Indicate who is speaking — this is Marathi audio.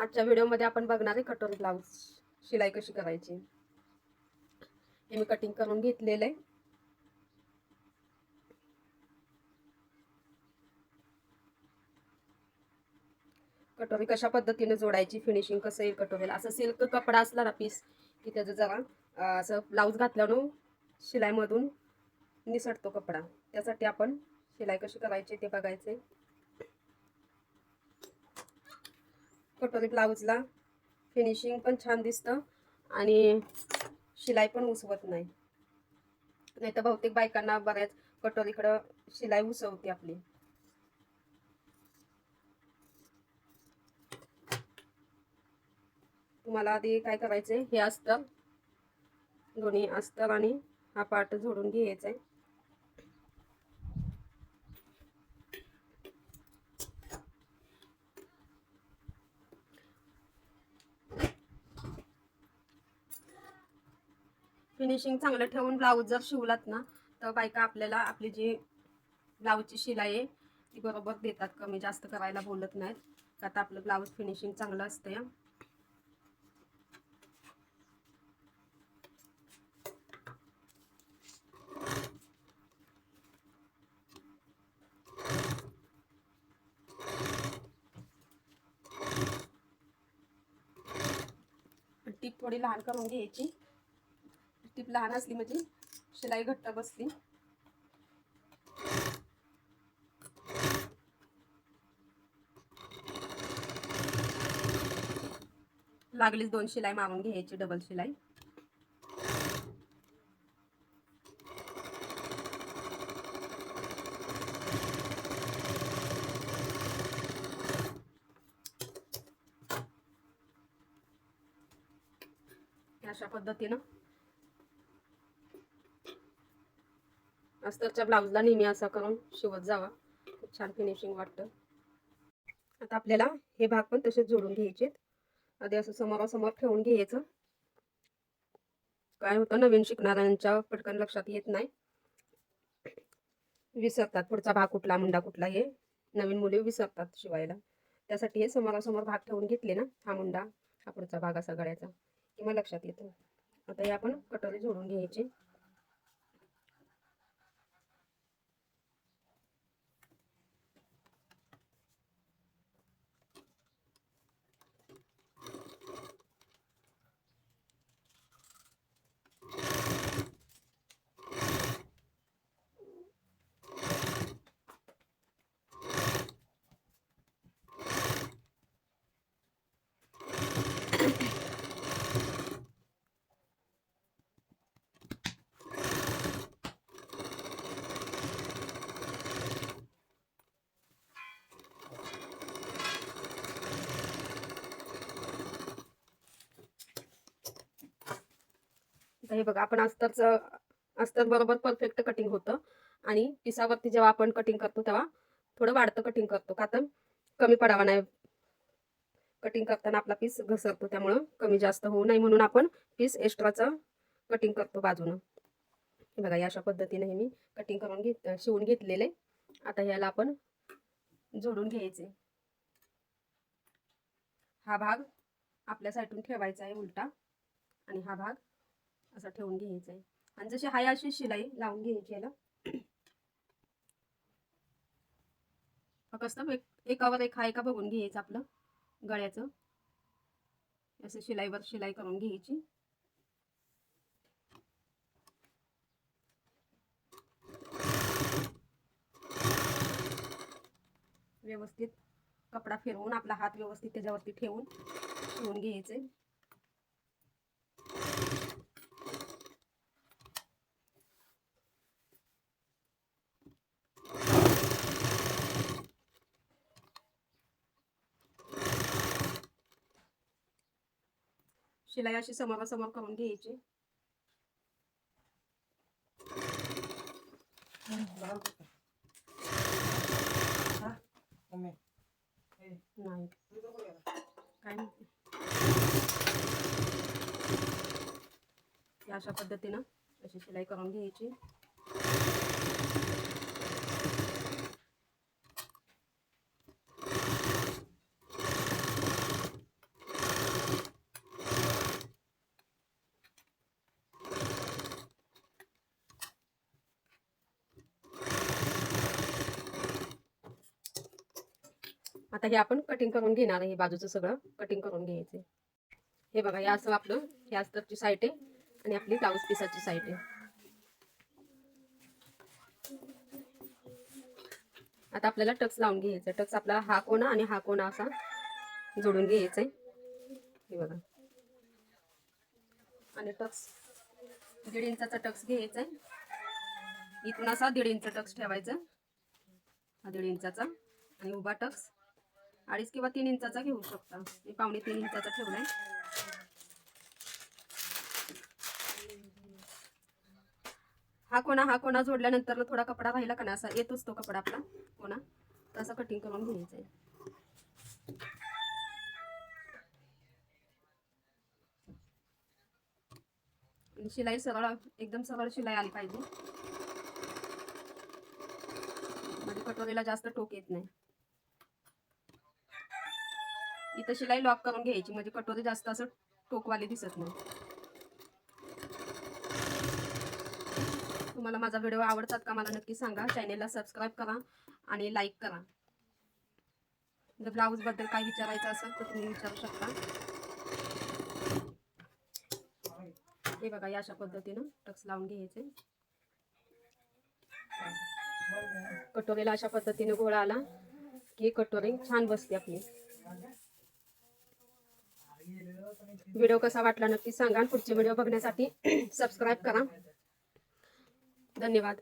Speaker 1: आजच्या व्हिडिओमध्ये आपण बघणार आहे कटोरी ब्लाऊज शिलाई कशी करायची. हे मी कटिंग करून घेतलेलं आहे. कटोरी कशा पद्धतीने जोडायची फिनिशिंग कसं येईल कटोरीला. असं सिल्क कपडा असला ना पीस की त्याचं जरा असं ब्लाऊज घातल्यानं शिलाईमधून निसटतो कपडा. त्यासाठी आपण शिलाई कशी करायची ते बघायचे कटोरी ब्लाऊजला. फिनिशिंग पण छान दिसतं. आणि शिलाई पण उसवत नाही. नाही तर बहुतेक बायकांना बऱ्याच कटोरीकडं शिलाई उसवते आपली. तुम्हाला आधी काय करायचंय? हे अस्तर. दोन्ही अस्तर आणि हा पार्ट जोडून घ्यायचा आहे फिनिशिंग चांगलं ठेवून ब्लाऊज जर शिवलात ना तर बायका आपल्याला आपली जी ब्लाऊजची शिलाई आहे ती बरोबर देतात. कमी जास्त करायला बोलत नाहीत. का आता आपलं ब्लाऊज फिनिशिंग चांगलं असतं या टीप थोडी लहान करून घ्यायची. टीप लहान असली म्हणजे शिलाई घट्ट बसली. लागलीच दोन शिलाई मारून घ्यायची डबल शिलाई. अशा पद्धतीनं अस्तरच्या ब्लाऊजला नेहमी असा करून शिवत जावा. खूप छान फिनिशिंग वाटतं. आता आपल्याला हे भाग पण तसेच जोडून घ्यायचे आधी असं समोरासमोर ठेवून घ्यायचं. काय होतं नवीन शिकणाऱ्यांच्या पटकन लक्षात येत नाही. विसरतात पुढचा भाग कुठला मुंडा कुठला हे. नवीन मुली विसरतात शिवायला. त्यासाठी हे समोरासमोर भाग ठेवून घेतले ना हा मुंडा हा पुढचा भाग असा गळ्याचा. की मग लक्षात येतो. आता हे आपण कटोरी जोडून घ्यायची. हे बघा आपण अस्तरचं अस्तर बरोबर परफेक्ट कटिंग होतं. आणि पिसावरती जेव्हा आपण कटिंग करतो तेव्हा थोडं वाढतं कटिंग करतो. का तर कमी पडावा नाही. कटिंग करताना आपला पीस घसरतो त्यामुळं कमी जास्त होऊ नये म्हणून आपण पीस एक्स्ट्राचं कटिंग करतो बाजूनं. बघा या अशा पद्धतीने हे मी कटिंग करून घेत शिवून घेतलेले. आता याला आपण जोडून घ्यायचे. हा भाग आपल्या साईडून ठेवायचा आहे उलटा. आणि हा भाग असं ठेवून घ्यायचं आहे आणि जशी हाय अशी शिलाई लावून घ्यायची याला फक्त एक एकावर एक हाय का बघून घ्यायचं आपलं गळ्याचं. असं शिलाईवर शिलाई करून घ्यायची. व्यवस्थित कपडा फिरवून आपला हात व्यवस्थित त्याच्यावरती ठेवून शिवून घ्यायचे शिलाई अशी समोरासमोर करून घ्यायची. नाही. काय अशा पद्धतीनं अशी शिलाई करून घ्यायची. आता हे आपण कटिंग करून घेणार आहे हे बाजूचं सगळं कटिंग करून घ्यायचं हे बघा या असं आपलं हे अस्तरची साईट आहे आणि आपली ब्लाऊज पिसाची साईट आहे. आता आपल्याला टक्स लावून घ्यायचं टक्स आपला हा कोणा आणि हा कोणा असा जोडून घ्यायचा आहे. हे बघा. आणि टक्स दीड इंचाचा टक्स घ्यायचा आहे. इथून असा दीड इंच टक्स ठेवायचा. हा दीड इंचाचा. आणि उभा टक्स अडीच किंवा तीन इंचाचा घेऊ शकता. मी पावणे तीन इंचाचा ठेवलाय. हा कोणा हा कोणा जोडल्यानंतर थोडा कपडा राहिला का ना असा? येतोच तो कपडा आपला कोणा? तसा कटिंग करून घ्यायचा आहे आणि शिलाई सरळ एकदम सरळ शिलाई आली पाहिजे. म्हणजे कटोरीला जास्त टोक येत नाही. इथं शिलाई लॉक करून घ्यायची म्हणजे कटोरी जास्त असं टोकवाली दिसत नाही. तुम्हाला माझा व्हिडिओ आवडतात का मला नक्की सांगा. चॅनेलला सबस्क्राईब करा आणि लाईक करा. जर ब्लाऊजबद्दल काय विचारायचं असेल तर तुम्ही विचारू शकता. हे बघा या अशा पद्धतीनं टक्स लावून घ्यायचे. कटोरीला अशा पद्धतीने गोळा आला की कटोरी छान बसते आपली. व्हिडिओ कसा वाटला नक्की सांगा पुढचे व्हिडिओ बघण्यासाठी सबस्क्राईब करा. धन्यवाद.